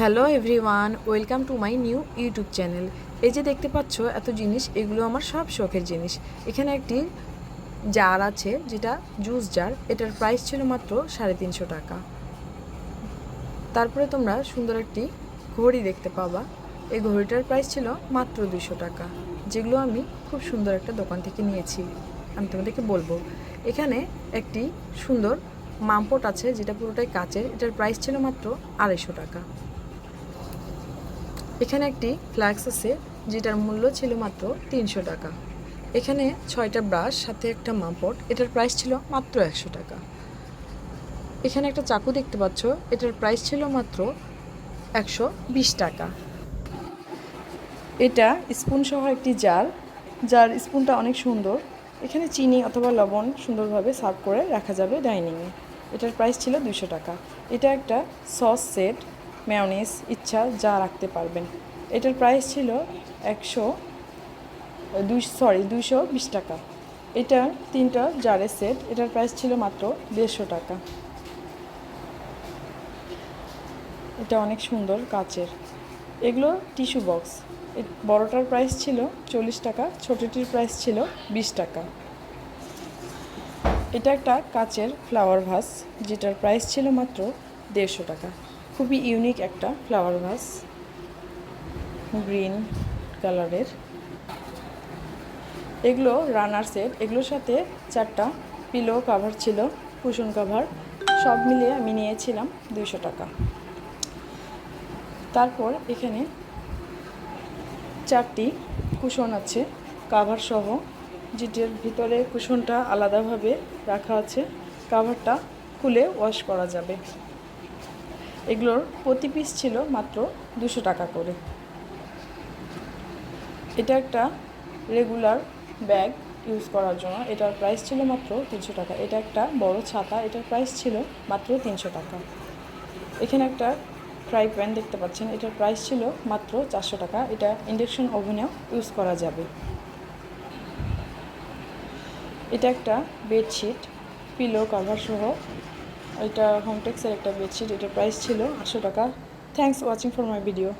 Hello everyone, welcome to my new YouTube channel. এই যে দেখতে পাচ্ছ, এত জিনিস, এগুলো আমার সব শখের জিনিস। এখানে একটি জার আছে, যেটা জুস জার। এটার প্রাইস ছিল মাত্র সাড়ে তিনশো টাকা। তারপরে তোমরা সুন্দর একটি ঘড়ি দেখতে পাবা। এই ঘড়িটার প্রাইস ছিল মাত্র দুশো টাকা, যেগুলো আমি খুব সুন্দর একটা দোকান থেকে নিয়েছি। আমি তোমাদেরকে বলব, এখানে একটি সুন্দর মামপট আছে, যেটা পুরোটাই কাচের। এটার প্রাইস ছিল মাত্র আড়াইশো টাকা। এখানে একটি ফ্ল্যাক্স আছে, যেটার মূল্য ছিল মাত্র তিনশো টাকা। এখানে ছয়টা ব্রাশ, সাথে একটা মাপট, এটার প্রাইস ছিল মাত্র একশো টাকা। এখানে একটা চাকু দেখতে পাচ্ছ, এটার প্রাইস ছিল মাত্র একশো বিশ টাকা। এটা স্পুন সহ একটি জার। যার স্পুনটা অনেক সুন্দর। এখানে চিনি অথবা লবণ সুন্দরভাবে সার্ভ করে রাখা যাবে ডাইনিংয়ে এটার প্রাইস ছিল দুশো টাকা। এটা একটা সস সেট ম্যায়োনিজ ইচ্ছা যা রাখতে পারবেন। এটার প্রাইস ছিল একশো, দুই সরি দুইশো বিশ টাকা। এটা তিনটা জারের সেট এটার প্রাইস ছিল মাত্র দেড়শো টাকা। এটা অনেক সুন্দর কাচের। এগুলো টিস্যু বক্স। বড়টার প্রাইস ছিল চল্লিশ টাকা, ছোটোটির প্রাইস ছিল বিশ টাকা। এটা একটা কাচের ফ্লাওয়ার ভাস যেটার প্রাইস ছিল মাত্র দেড়শো টাকা। খুবই ইউনিক একটা ফ্লাওয়ার ভাস গ্রিন কালারের এগুলো রানার সেট এগুলোর সাথে চারটা পিলো কাভার ছিল কুশন কাভার সব মিলিয়ে আমি নিয়েছিলাম দুইশো টাকা। তারপর এখানে চারটি কুশন আছে কাভার সহ। যেটির ভিতরে কুশনটা আলাদাভাবে রাখা আছে। কাভারটা খুলে ওয়াশ করা যাবে। এগুলোর প্রতি পিস ছিল মাত্র দুশো টাকা করে। এটা একটা রেগুলার ব্যাগ ইউজ করার জন্য। এটার প্রাইস ছিল মাত্র তিনশো টাকা। এটা একটা বড় ছাতা। এটার প্রাইস ছিল মাত্র তিনশো টাকা। এখানে একটা ফ্রাই প্যান দেখতে পাচ্ছেন। এটার প্রাইস ছিল মাত্র চারশো টাকা। এটা ইন্ডাকশন ওভেনেও ইউজ করা যাবে। এটা একটা বেডশিট পিলো কভার সহ এটা হোমটেক্সের একটা বেডশিট এটার প্রাইস ছিল আটশো টাকা। Thanks watching for my video